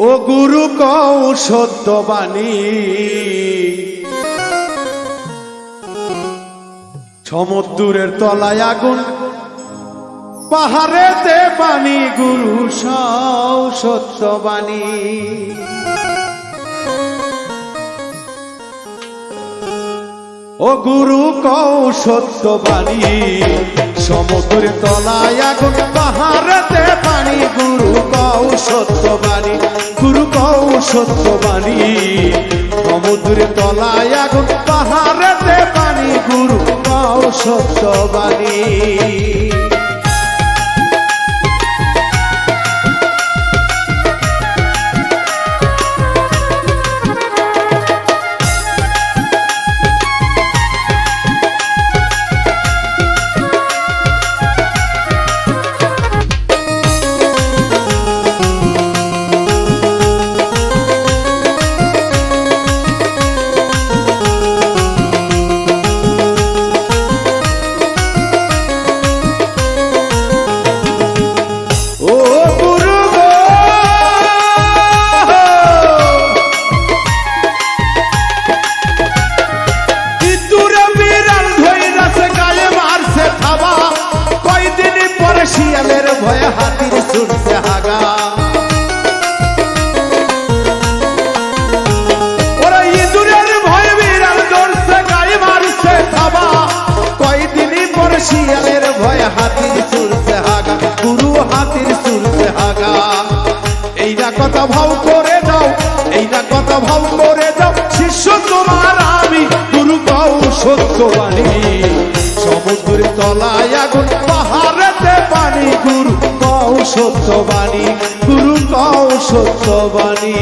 ও গুরু কৌ সত্য বাণী সমুদ্রের তলায় আগুন, পাহাড়েতে পানি, গুরু সৌ সত্য বাণী ও গুরু কৌ সত্য বাণী সমুদ্রের তলায় আগুন, পাহাড়েতে পানি, গুরু কৌ সত্য বাণী গুরু কৌ সত্য বাণী। সমুদ্রের তলায় আগুন পাহাড়েতে পানি গুরু পাও সত্য বাণী। ভাও করে দাও এইটা কথা ভাও করে দাও শিষ্য তোমার আমি, গুরু কৌ সত্যবাণী। সমুদ্রের তলায় আগুন, পাহাড়েতে পানি, গুরু কৌ সত্যবাণী, গুরু কৌ সত্যবাণী।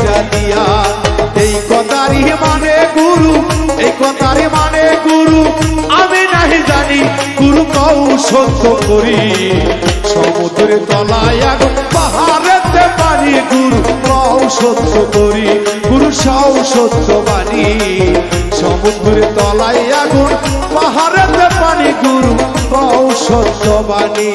পিটা দিয়া এই কথারই মানে গুরু, এই কথারই মানে গুরু, আমি নাহি জানি, গুরু কৌ সত্য করি। সমুদ্রে তলায় আগুন, পাহাড়েতে পানি, গুরু কৌ সত্য করি, গুরু সৌ সত্য বাণী। সমুদ্রে তলায় আগুন, পাহাড়েতে পানি, গুরু কৌ সত্য বাণী।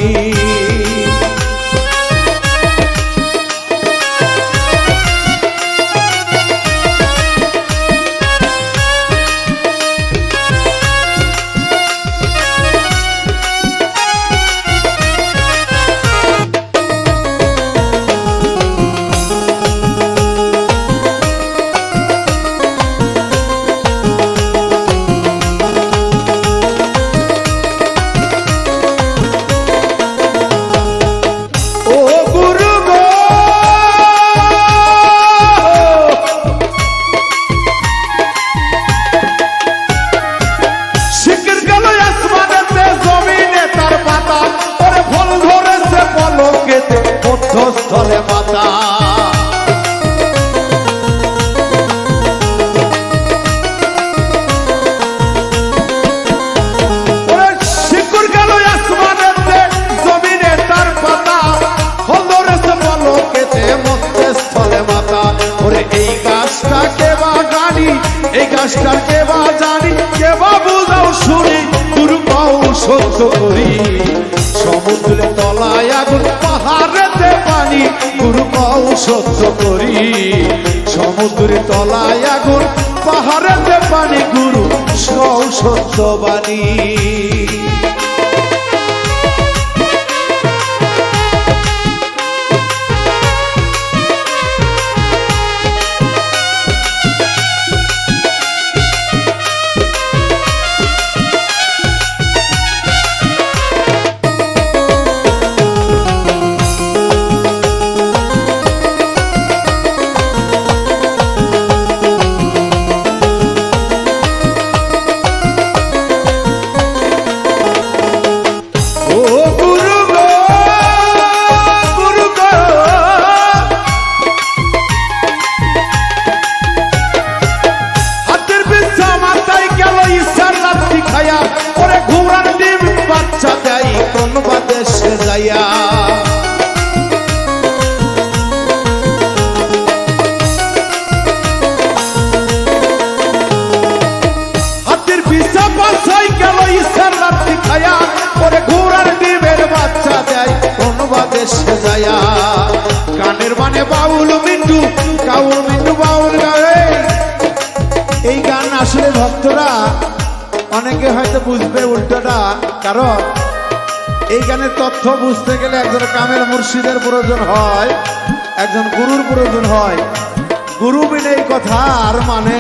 সহ্য করি সমুদ্রে তলায় আগুন, পাহাড়েতে পানি, গুরু পাও সহ্য করি। সমুদ্রে তলায় আগুন, পাহাড়েতে পানি, গুরু সৌ সত্য বাণী। ভক্তরা অনেকে হয়তো বুঝবে উল্টোটা। কারণ এই গানের তথ্য বুঝতে গেলে একজন কামের মুর্শিদের প্রয়োজন হয়, একজন গুরুর প্রয়োজন হয়। গুরু বিনে এই কথা আর মানে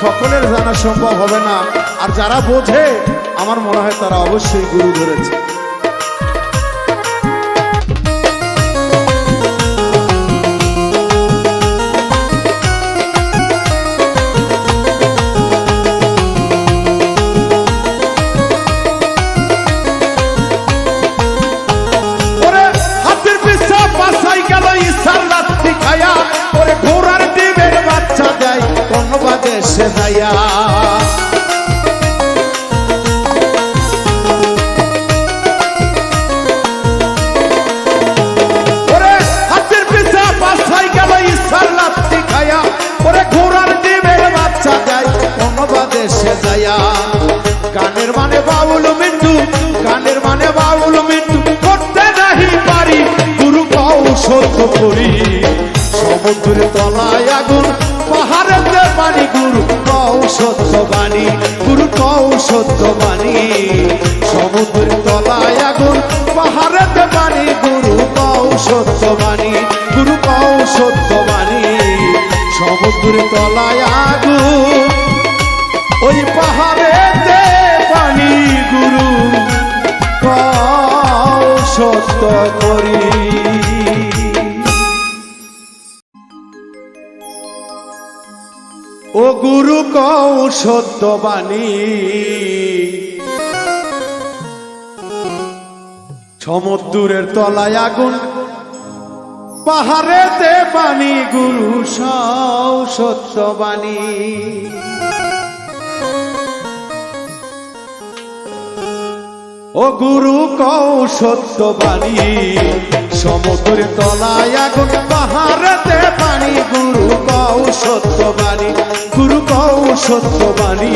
সকলের জানা সম্ভব হবে না। আর যারা বোঝে, আমার মনে হয় তারা অবশ্যই গুরু ধরেছে। বাণী, গুরু কৌ সত্য বাণী। সমুদ্রের তলায় আগুন পাহাড়েতে পানি গুরু কৌ সত্য বাণী, গুরু কৌ সত্য বাণী। সমুদ্রের তলায় আগুন, ওই পাহাড়েতে পানি গুরু কও সত্য করি। গুরু কও সত্য বাণী সমুদ্রের তলায় আগুন, পাহাড়েতে পানি, গুরু সও সত্য বাণী ও গুরু কৌ সত্য বাণী সমুদ্রের তলায় আগুন, পাহাড়েতে পানি, গুরু কৌ সত্য বাণী গুরু কৌ সত্য বাণী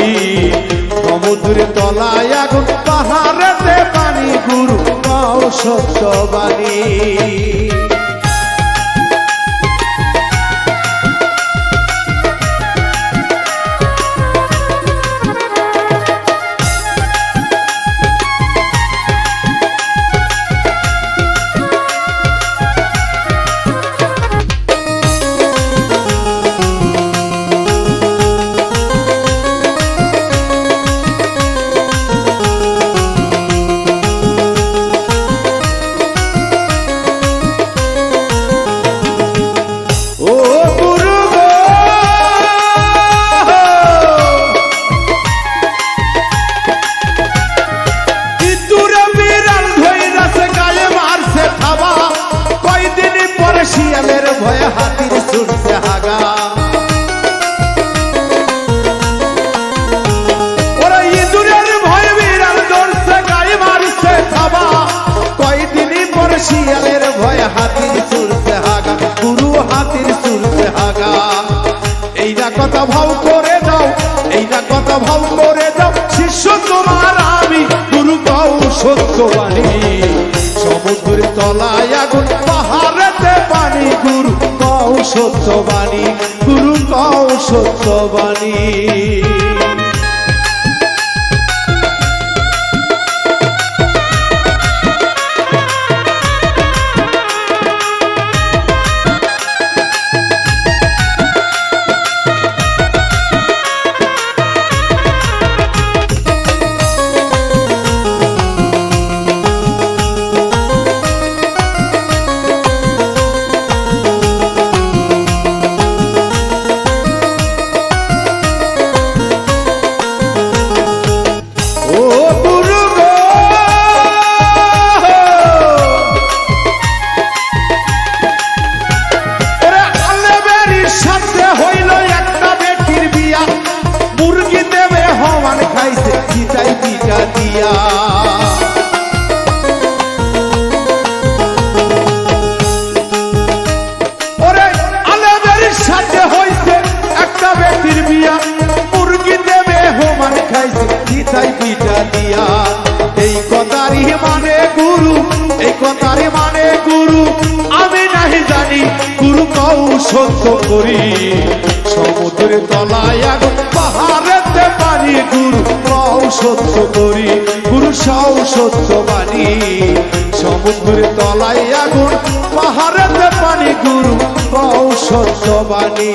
সমুদ্রের তলায় আগুন, পাহাড়েতে পানি, গুরু কৌ সত্য তোমার আমি গুরু কৌ সত্যবাণী। সমুদ্রের তলায় আগুন, পাহাড়েতে পানি। গুরু কৌ সত্যবাণী, গুরু কৌ সত্যবাণী। এই কথারই মানে গুরু, এই কথারই মানে গুরু। আমি নাহি জানি, গুরু কৌ সত্য করি। সমুদ্রে তলায় এক পাহাড়েতে পারি গুরু কৌ সত্য করি। গুরু সৌ সত্য বাণী। সমুদ্রে তলায় আগুন, পাহাড়েতে পারি গুরু কৌ সত্য বাণী।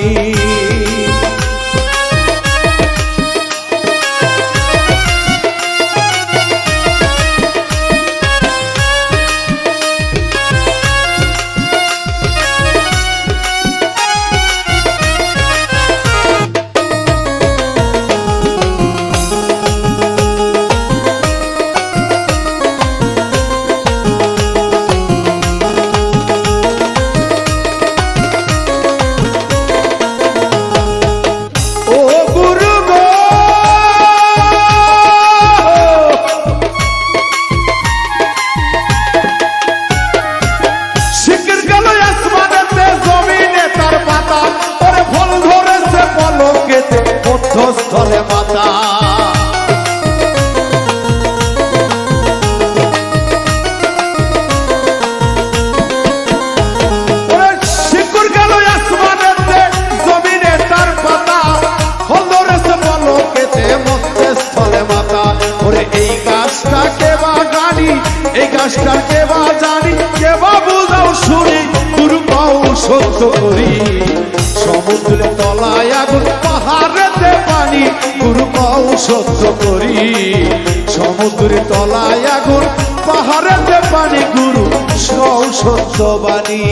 ওরে এই গাছটা কে বা জানি, এই গাছটা কে বা জানি। কে বা বুঝাও শুনি গুরু পাও করি। তলায় আগুন পাও সত্য করি। সমুদ্রে তলায় আগুন পাহাড়েতে পানি গুরু সৌ সত্য বাণী।